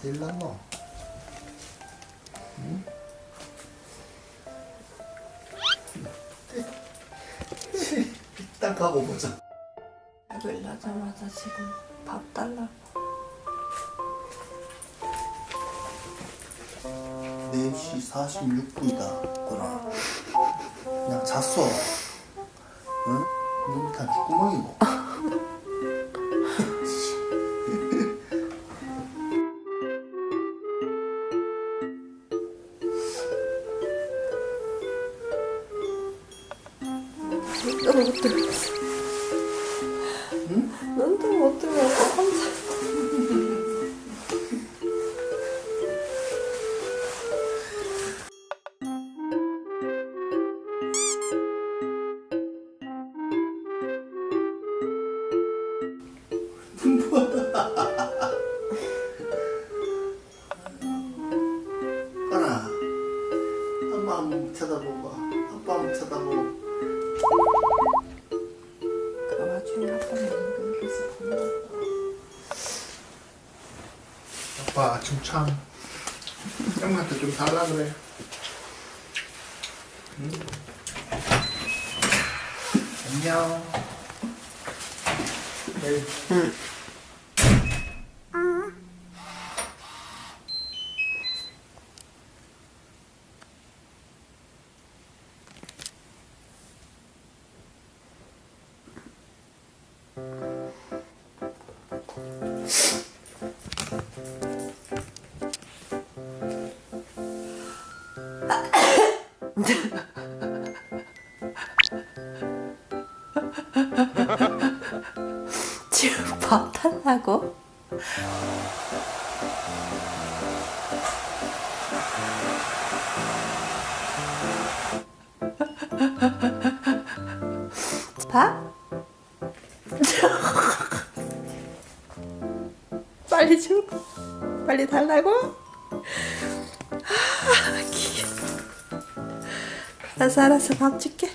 될라노? 응? 딱 하고 보자. 여기 나자마자 지금 밥 달라고 4시 46분이다. 거라. 그냥 잤어. 응? 너무 다 죽구멍이고. 못 뜨면서 눈도 못 뜨면서 아빠 지금 참 형한테 좀 달라 그래. 응? 안녕. 내 지금 밥 달라고? 밥? 빨리 줘. 빨리 달라고? 알았어, 알았어. 밥 줄게.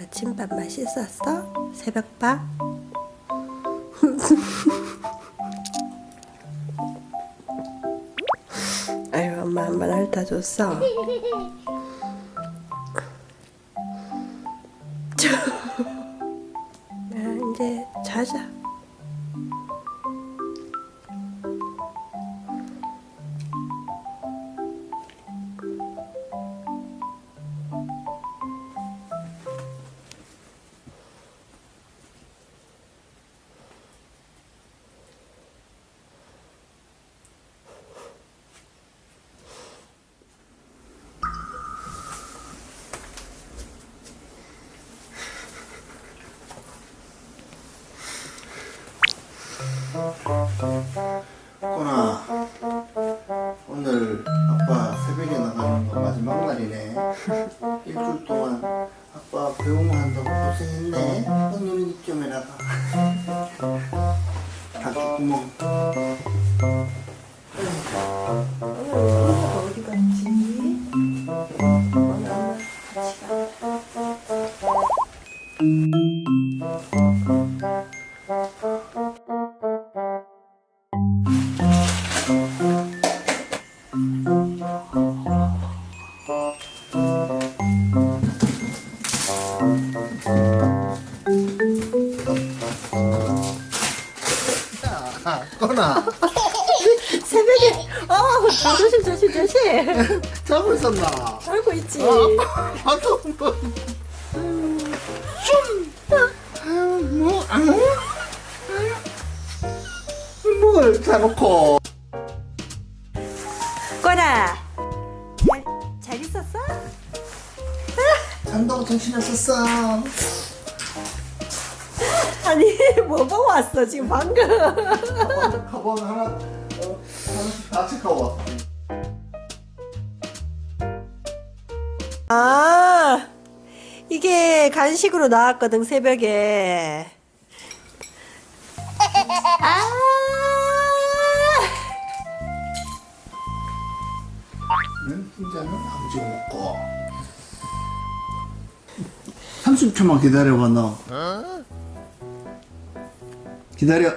아침밥 맛있었어? 새벽밥? 아유 엄마 한번 핥아줬어 새벽에 나가는 거 마지막 날이네. 일주일 동안 아빠 배웅 한다고 고생했네. 오늘은 이좀 해라가. 다죽구멍. 어디 갔지? 엄마 같이 가 아, 꼬나 새벽에 어 조심 조심 조심. 자고 있었나? 알고 있지. 아빠 한번 좀뭐 뭘 사놓고. 꼬라 잘, 잘 있었어? 잔다고 정신 없었어. 아니 뭐 보고 왔어 지금 방금? 가방, 하나 어, 하나씩 다 체크하고 왔다 아 이게 간식으로 나왔거든 새벽에. 아! 응? 흰자는 아버지가 먹고 30초만 기다려봐 너 기다려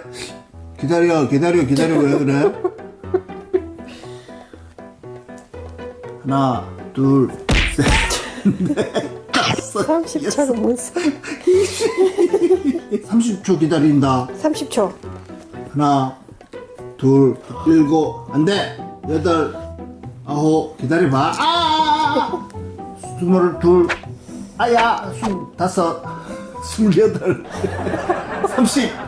기다려 기다려 기다려 왜 그래? 하나 둘셋넷 다섯 30초가 뭔 소리 30초 기다린다. 30초. 하나 둘 일곱 안돼. 여덟 아홉 기다려봐. 아! 스물 둘 아야 스물 다섯 스물 여덟. 삼십